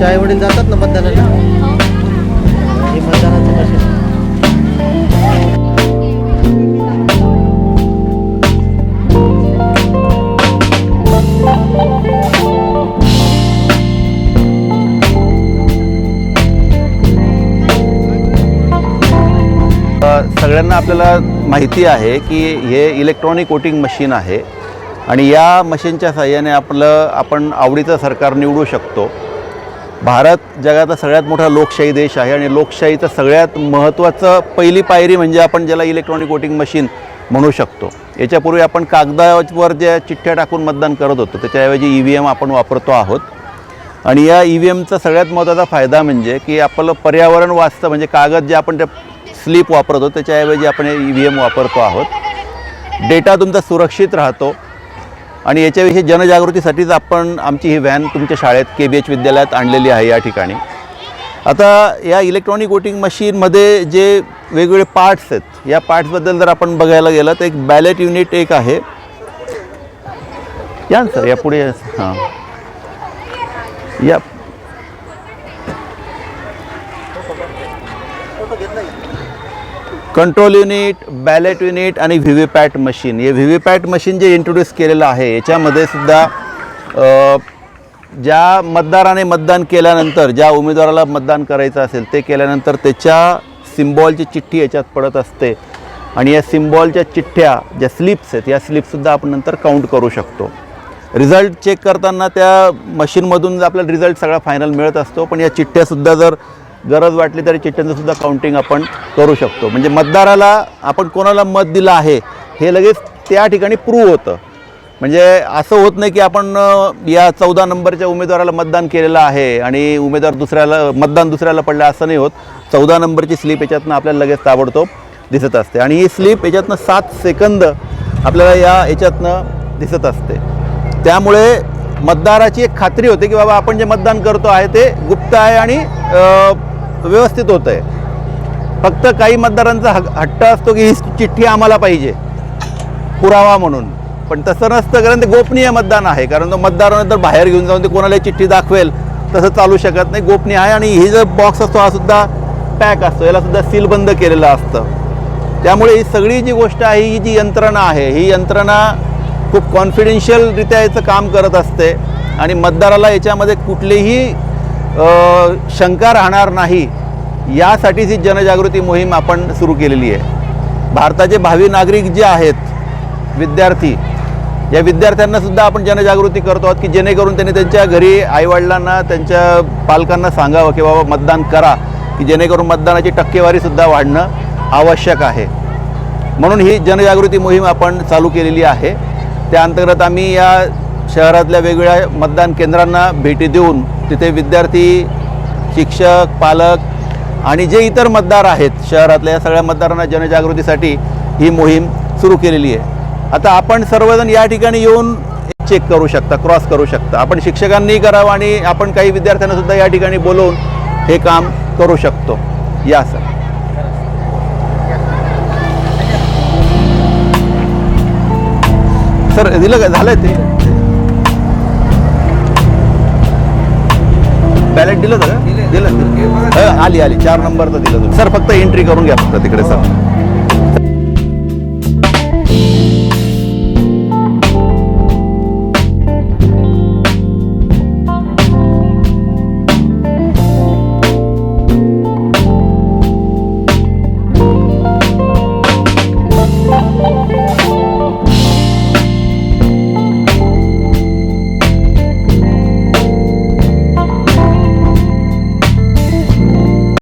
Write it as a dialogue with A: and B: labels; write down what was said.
A: चाय आई वडील जातात ना मतदानाला?
B: सगळ्यांना आपल्याला माहिती आहे की हे इलेक्ट्रॉनिक वोटिंग मशीन आहे आणि या मशीनच्या साह्याने आपलं आपण आवडीचं सरकार निवडू शकतो. भारत जगाचा सगळ्यात मोठा लोकशाही देश आहे आणि लोकशाहीचं सगळ्यात महत्त्वाचं पहिली पायरी म्हणजे आपण ज्याला इलेक्ट्रॉनिक वोटिंग मशीन म्हणू शकतो. याच्यापूर्वी आपण कागदावर ज्या चिठ्ठ्या टाकून मतदान करत होतो त्याच्याऐवजी ई व्ही एम आपण वापरतो आहोत. आणि या ई व्ही एमचा सगळ्यात महत्त्वाचा फायदा म्हणजे की आपलं पर्यावरण वाचतं म्हणजे कागद जे आपण ते स्लिप वापरतो त्याच्याऐवजी आपण ई व्ही एम वापरतो आहोत. डेटा तुमचा सुरक्षित राहतो. आणि याच्याविषयी जनजागृतीसाठीच आपण आमची ही व्हॅन तुमच्या शाळेत के बी एच विद्यालयात आणलेली आहे या ठिकाणी. आता या इलेक्ट्रॉनिक वोटिंग मशीनमध्ये जे वेगवेगळे पार्ट्स आहेत या पार्ट्सबद्दल जर आपण बघायला गेलं तर एक बॅलेट युनिट एक आहे. या ना सर या पुढे हां. या कंट्रोल युनिट बॅलेट युनिट आणि व्ही व्ही पॅट मशीन हे व्ही व्ही पॅट मशीन जे इंट्रोड्यूस केलेलं आहे याच्यामध्ये सुद्धा ज्या मतदाराने मतदान केल्यानंतर ज्या उमेदवाराला मतदान करायचं असेल ते केल्यानंतर त्याच्या सिम्बॉलची चिठ्ठी याच्यात पडत असते. आणि या सिम्बॉलच्या चिठ्ठ्या ज्या स्लिप्स आहेत या स्लिपसुद्धा आपण नंतर काउंट करू शकतो. रिझल्ट चेक करताना त्या मशीनमधून आपल्याला रिझल्ट सगळा फायनल मिळत असतो. पण या चिठ्ठ्यासुद्धा जर गरज वाटली तरी चिठ्ठ्यांचंसुद्धा काउंटिंग आपण करू शकतो. म्हणजे मतदाराला आपण कोणाला मत दिलं आहे हे लगेच त्या ठिकाणी प्रूव्ह होतं. म्हणजे असं होत नाही की आपण या चौदा नंबरच्या उमेदवाराला मतदान केलेलं आहे आणि उमेदवार दुसऱ्याला मतदान दुसऱ्याला पडलं असं नाही होत. चौदा नंबरची स्लिप याच्यातनं आपल्याला लगेच ताबडतोब दिसत असते. आणि ही स्लिप याच्यातनं सात सेकंद आपल्याला या याच्यातनं दिसत असते. त्यामुळे मतदाराची एक खात्री होते की बाबा आपण जे मतदान करतो आहे ते गुप्त आहे आणि व्यवस्थित होतं आहे. फक्त काही मतदारांचा हक हट्ट असतो की ही चिठ्ठी आम्हाला पाहिजे. पुरावा म्हणून. पण तसं नसतं कारण ते गोपनीय मतदान आहे. कारण तो मतदारानंतर बाहेर घेऊन जाऊन ते कोणाला चिठ्ठी दाखवेल तसं चालू शकत नाही. गोपनीय आहे आणि ही जो बॉक्स असतो हा सुद्धा पॅक असतो. याला सुद्धा सीलबंद केलेलं असतं. त्यामुळे ही सगळी जी गोष्ट आहे ही जी यंत्रणा आहे ही यंत्रणा खूप कॉन्फिडेन्शियलरित्या याचं काम करत असते. आणि मतदाराला याच्यामध्ये कुठलीही शंका राहणार नाही. यासाठीच ही जनजागृती मोहीम आपण सुरू केलेली आहे. भारताचे भावी नागरिक जे आहेत विद्यार्थी या विद्यार्थ्यांनासुद्धा आपण जनजागृती करतो आहोत की जेणेकरून त्यांनी त्यांच्या घरी आईवडिलांना त्यांच्या पालकांना सांगावं की बाबा मतदान करा की जेणेकरून मतदानाची टक्केवारीसुद्धा वाढणं आवश्यक आहे. म्हणून ही जनजागृती मोहीम आपण चालू केलेली आहे. त्या अंतर्गत आम्ही या शहरातल्या वेगवेगळ्या मतदान केंद्रांना भेटी देऊन तिथे विद्यार्थी शिक्षक पालक आणि जे इतर मतदार आहेत शहरातल्या या सगळ्या मतदारांना जनजागृतीसाठी ही मोहीम सुरू केलेली आहे. आता आपण सर्वजण या ठिकाणी येऊन चेक करू शकता क्रॉस करू शकता. आपण शिक्षकांनी करावं आणि आपण काही विद्यार्थ्यांनासुद्धा या ठिकाणी बोलवून हे काम करू शकतो. या सर सर दिलं का? झालंय ते. बॅलेट दिलं का? दिलं. आली आली. चार नंबरचं दिलं होतं. सर फक्त एंट्री करून घ्या फक्त तिकडे सर.